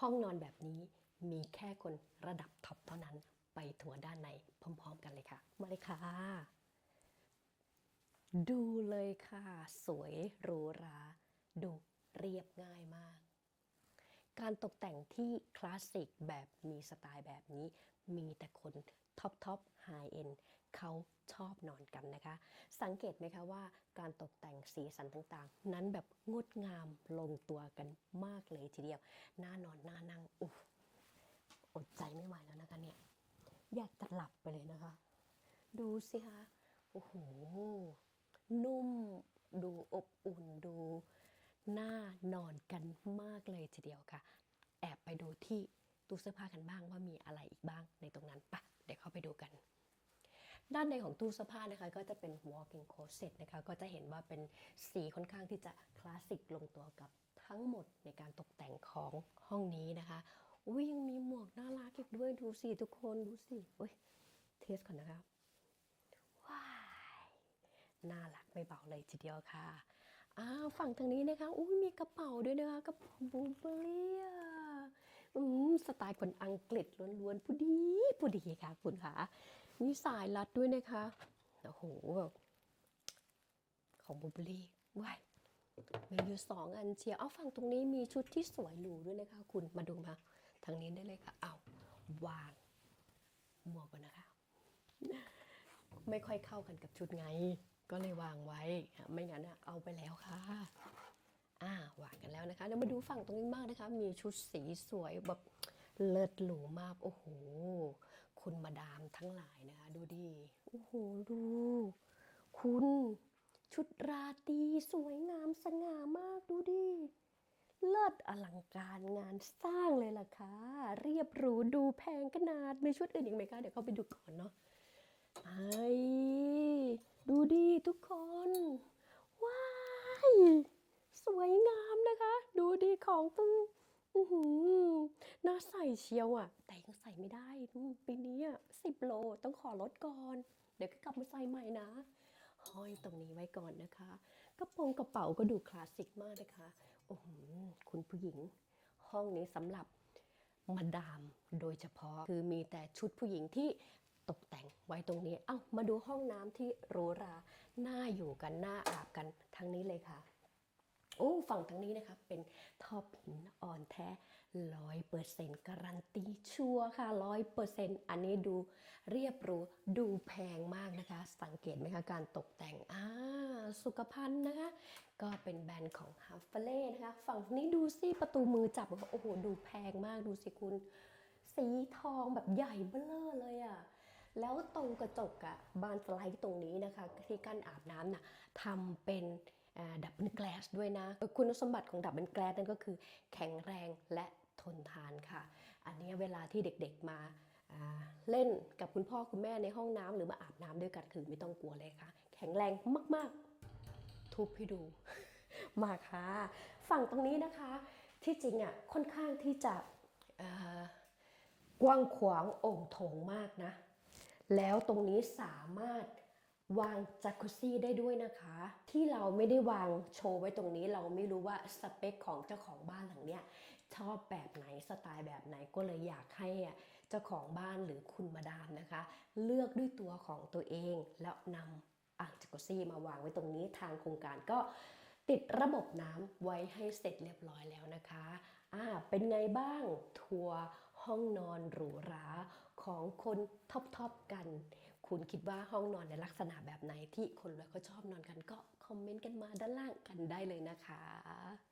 ห้องนอนแบบนี้มีแค่คนระดับท็อปเท่านั้นไปทัวร์ด้านในพร้อม ๆ กันเลยค่ะ มาเลยค่ะ ดูเลยค่ะ สวยหรูหรา ดูเรียบง่ายมาก การตกแต่งที่คลาสสิกแบบมีสไตล์แบบนี้ มีแต่คนท็อปท็อปไฮเอ็นเขาชอบนอนกันนะคะ สังเกตไหมคะว่าการตกแต่งสีสันต่างๆ นั้นแบบงดงามลงตัวกันมากเลยทีเดียวน่านอนน่านั่งอุ๊ยอดใจไม่ไหวแล้วนะคะเนี่ย อยากจะหลับไปเลยนะคะ ดูสิคะโอ้โหนุ่มดูอบอุ่น น่านอนกันมากเลยทีเดียวค่ะ แอบไปดูที่ตู้เสื้อผ้ากันบ้างว่ามีอะไรอีกบ้างในตรงนั้นปะเดี๋ยวเข้าไปดูกัน ด้านในของตู้เสื้อผ้านะคะ ก็จะเป็น walking closet นะคะก็จะเห็นว่าเป็นสีค่อนข้างที่จะคลาสสิกลงตัวกับทั้งหมดในการตกแต่งของห้องนี้นะคะอุ้ยยังมีหมวกน่ารักอีกด้วยดูสิทุกคนดูสิอุ้ยเทสก่อนนะคะว้ายน่ารักไม่เบาเลยทีเดียวค่ะ อ้าวฝั่งทางนี้นะคะอุ้ยมีกระเป๋าด้วยนะคะกระเป๋าบูเบลียอืมสไตล์คนอังกฤษล้วนๆผู้ดีผู้ดีค่ะคุณค่ะมีสายรัดด้วยนะคะโอ้โหของบูเบลีว้ายมีอยู่สองอันเชียวเอาฝั่งตรงนี้มีชุดที่สวยหรูด้วยนะคะ คุณมาดูมาทางนี้ได้เลยค่ะ เอาวางหมวกก่อนนะคะ ไม่ค่อยเข้ากันกับชุดไง ก็เลยวางไว้ ไม่งั้นอะเอาไปแล้วค่ะอ่าวางกันแล้วนะคะเดี๋ยวมาดูฝั่งตรงนี้บ้างนะคะ มีชุดสีสวยแบบเลิศหรูมาก โอ้โห คุณมาดามทั้งหลายนะคะ ดูดิโอ้โห ดู คุณชุดราตรีสวยงามสง่ามากดูดิ เลิศอลังการงานสร้างเลยล่ะค่ะ เรียบหรูดูแพงขนาดมีชุดอื่นอีกไหมคะ เดี๋ยวเข้าไปดูก่อนเนาะไอ้ ทุกคน ว้าย สวยงามนะคะ ดูดิของตึงอื้อหือน่าใส่เชียวอะ แต่ยังใส่ไม่ได้ปีนี้อะสิบโลต้องขอลดก่อน เดี๋ยวก็กลับมาใส่ใหม่นะ ห้อยตรงนี้ไว้ก่อนนะคะ กระโปรงกระเป๋าก็ดูคลาสสิกมากนะคะ โอ้โหคุณผู้หญิง ห้องนี้สำหรับมาดามโดยเฉพาะคือมีแต่ชุดผู้หญิงที่ ตกแต่งไว้ตรงนี้ เอ้ามาดูห้องน้ำที่หรูหราน่าอยู่กันน่าอาบกันทั้งนี้เลยค่ะโอ้ฝั่งทางนี้นะคะเป็นท่อบหินอ่อนแท้ร้อยเปอร์เซ็นต์การันตีชัวร์ค่ะร้อยเปอร์เซ็นต์อันนี้ดูเรียบหรูดูแพงมากนะคะ สังเกตไหมคะการตกแต่งอ่าสุขภัณฑ์นะคะ ก็เป็นแบรนด์ของฮาร์ฟเล่นะคะ ฝั่งนี้ดูสิประตูมือจับโอ้โหดูแพงมากดูสิคุณ สีทองแบบใหญ่เบ้อเลยอะ่ะ แล้วตรงกระจกอะบานสไลด์ตรงนี้นะคะ ที่กั้นอาบน้ำน่ะทำเป็นดับเบิลแกลสด้วยนะ คุณสมบัติของดับเบิลแกลสนั่นก็คือ แข็งแรงและทนทานค่ะ อันนี้เวลาที่เด็กๆมาเล่นกับคุณพ่อคุณแม่ในห้องน้ำหรือมาอาบน้ำด้วยกันคือไม่ต้องกลัวเลยค่ะ แข็งแรงมากๆ ทุบให้ดูมาค่ะ ฝั่งตรงนี้นะคะ ที่จริงอะค่อนข้างที่จะกว้างขวางโอ่งโถงมากนะ แล้วตรงนี้สามารถวางจักรุซี่ได้ด้วยนะคะ ที่เราไม่ได้วางโชว์ไว้ตรงนี้เราไม่รู้ว่าสเปคของเจ้าของบ้านหลังเนี้ยชอบแบบไหนสไตล์แบบไหนก็เลยอยากให้อะเจ้าของบ้านหรือคุณมาดามนะคะ เลือกด้วยตัวของตัวเอง แล้วนำอ่างจักรุซี่มาวางไว้ตรงนี้ทางโครงการก็ติดระบบน้ำไว้ให้เสร็จเรียบร้อยแล้วนะคะอ่าเป็นไงบ้างทัวร์ห้องนอนหรูหรา ของคนท็อปๆกัน คุณคิดว่าห้องนอนในลักษณะแบบไหนที่คนรวยเขาชอบนอนกันก็คอมเมนต์กันมาด้านล่างกันได้เลยนะคะ